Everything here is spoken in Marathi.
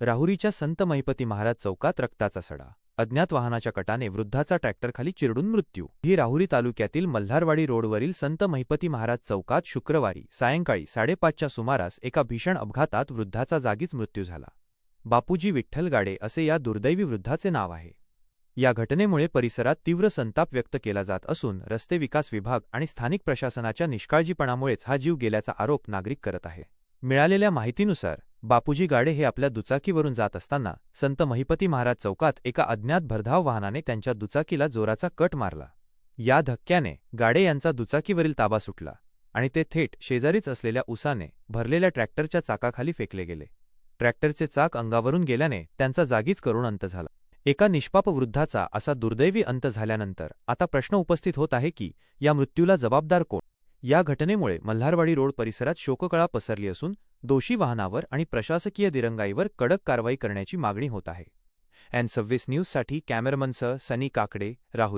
राहुरीच्या संत महिपती महाराज चौकात रक्ताचा सडा. अज्ञात वाहनाच्या कटाने वृद्धाचा ट्रॅक्टरखाली चिरडून मृत्यू. ही राहुरी तालुक्यातील मल्हारवाडी रोडवरील संत महिपती महाराज चौकात शुक्रवारी सायंकाळी साडेपाचच्या सुमारास एका भीषण अपघातात वृद्धाचा जागीच मृत्यू झाला. बापूजी विठ्ठल गाडे असे या दुर्दैवी वृद्धाचे नाव आहे. या घटनेमुळे परिसरात तीव्र संताप व्यक्त केला जात असून रस्ते विकास विभाग आणि स्थानिक प्रशासनाच्या निष्काळजीपणामुळेच हा जीव गेल्याचा आरोप नागरिक करत आहे. मिळालेल्या माहितीनुसार बापूजी गाडे हे आपल्या दुचाकीवरून जात असताना संत महिपती महाराज चौकात एका अज्ञात भरधाव वाहनाने त्यांच्या दुचाकीला जोराचा कट मारला. या धक्क्याने गाडे यांचा दुचाकीवरील ताबा सुटला आणि ते थेट शेजारीच असलेल्या उसाने भरलेल्या ट्रॅक्टरच्या चाकाखाली फेकले गेले. ट्रॅक्टरचे चाक अंगावरून गेल्याने त्यांचा जागीच करुण अंत झाला. एका निष्पाप वृद्धाचा असा दुर्दैवी अंत झाल्यानंतर आता प्रश्न उपस्थित होत आहे की या मृत्यूला जबाबदार कोण? या घटनेमुळे मल्हारवाडी रोड परिसरात शोककळा पसरली असून दोषी वाहनावर आणि प्रशासकीय दिरंगाईवर कडक कारवाई करण्याची मागणी होत आहे. एन सव्वीस न्यूजसाठी कॅमेरमनसह सनी काकडे राहुल.